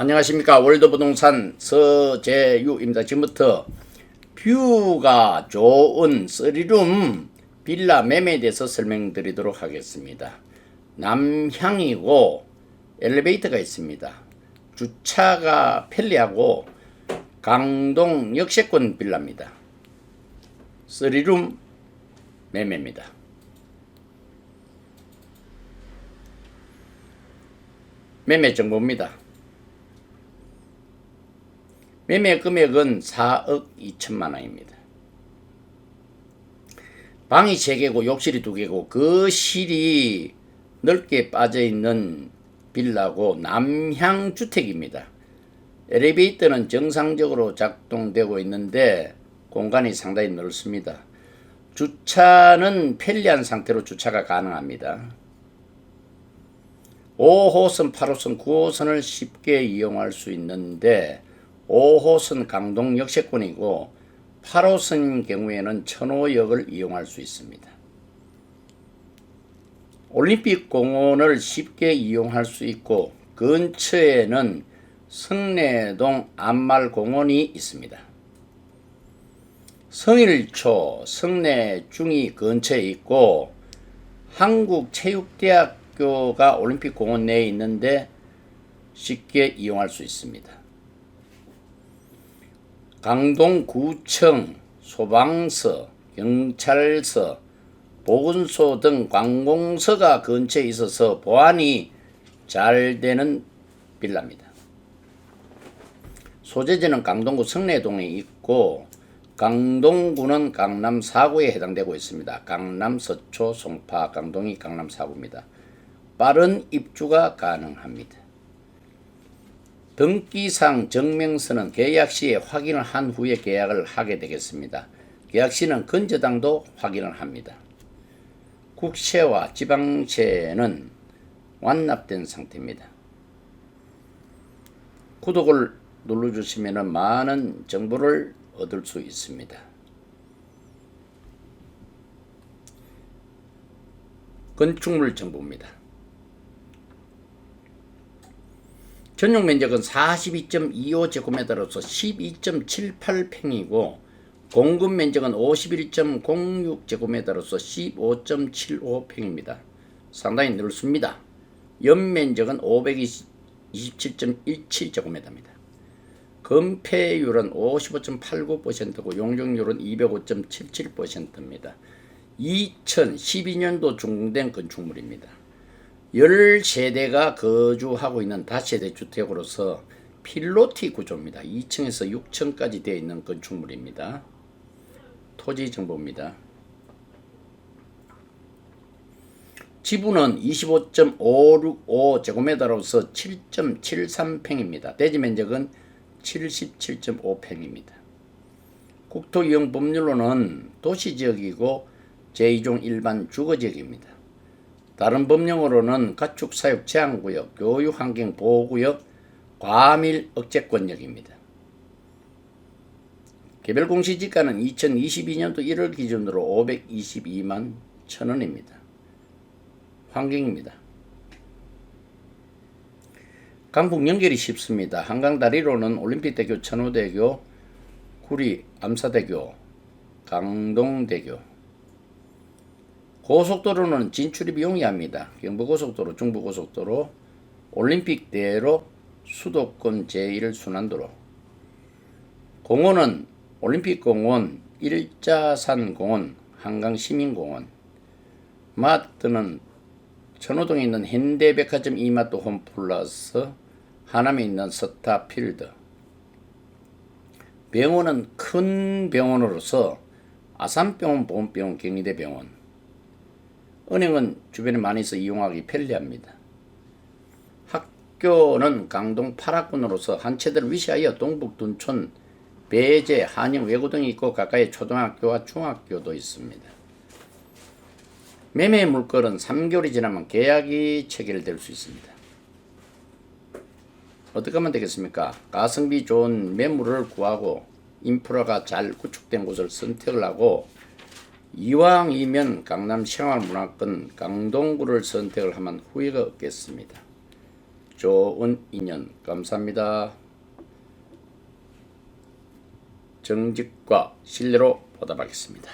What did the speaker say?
안녕하십니까 월드부동산 서재유입니다. 지금부터 뷰가 좋은 쓰리룸 빌라 매매에 대해서 설명드리도록 하겠습니다. 남향이고 엘리베이터가 있습니다. 주차가 편리하고 강동 역세권 빌라입니다. 쓰리룸 매매입니다. 매매 정보입니다. 매매 금액은 4억 2천만 원입니다. 방이 3개고 욕실이 2개고 그 실이 넓게 빠져 있는 빌라고 남향 주택입니다. 엘리베이터는 정상적으로 작동되고 있는데 공간이 상당히 넓습니다. 주차는 편리한 상태로 주차가 가능합니다. 5호선, 8호선, 9호선을 쉽게 이용할 수 있는데 5호선 강동 역세권이고 8호선 경우에는 천호역을 이용할 수 있습니다. 올림픽 공원을 쉽게 이용할 수 있고 근처에는 성내동 안말공원이 있습니다. 성일초 성내중이 근처에 있고 한국체육대학교가 올림픽 공원 내에 있는데 쉽게 이용할 수 있습니다. 강동구청, 소방서, 경찰서, 보건소 등 관공서가 근처에 있어서 보안이 잘 되는 빌라입니다. 소재지는 강동구 성내동에 있고 강동구는 강남 4구에 해당되고 있습니다. 강남 서초, 송파, 강동이 강남 4구입니다. 빠른 입주가 가능합니다. 등기상 증명서는 계약 시에 확인을 한 후에 계약을 하게 되겠습니다. 계약 시는 근저당도 확인을 합니다. 국세와 지방세는 완납된 상태입니다. 구독을 눌러주시면 많은 정보를 얻을 수 있습니다. 건축물 정보입니다. 전용 면적은 42.25제곱미터로서 12.78평이고 공급 면적은 51.06제곱미터로서 15.75평입니다. 상당히 넓습니다. 연면적은 527.17제곱미터입니다. 건폐율은 55.89%고 용적률은 205.77%입니다. 2012년도 준공된 건축물입니다. 10세대가 거주하고 있는 다세대 주택으로서 필로티 구조입니다. 2층에서 6층까지 되어 있는 건축물입니다. 토지 정보입니다. 지분은 25.565제곱미터로서 7.73평입니다. 대지 면적은 77.5평입니다. 국토 이용 법률로는 도시지역이고 제2종 일반 주거지역입니다. 다른 법령으로는 가축 사육 제한구역, 교육 환경 보호구역, 과밀 억제권역입니다. 개별 공시지가는 2022년도 1월 기준으로 522만 천원입니다. 환경입니다. 강북 연결이 쉽습니다. 한강 다리로는 올림픽대교, 천호대교, 구리 암사대교, 강동대교, 고속도로는 진출입이 용이합니다. 경부고속도로, 중부고속도로, 올림픽대로, 수도권 제1순환도로. 공원은 올림픽공원, 일자산공원, 한강시민공원. 마트는 천호동에 있는 현대백화점 이마트 홈플러스, 하남에 있는 스타필드. 병원은 큰 병원으로서 아산병원, 보험병원, 경희대병원, 은행은 주변에 많이 있어 이용하기 편리합니다. 학교는 강동 8학군으로서 한 채들 위시하여 동북 둔촌, 배제, 한영, 외고 등이 있고 가까이 초등학교와 중학교도 있습니다. 매매 물건은 3개월이 지나면 계약이 체결될 수 있습니다. 어떻게 하면 되겠습니까? 가성비 좋은 매물을 구하고 인프라가 잘 구축된 곳을 선택을 하고 이왕이면 강남 생활문화권 강동구를 선택을 하면 후회가 없겠습니다. 좋은 인연 감사합니다. 정직과 신뢰로 보답하겠습니다.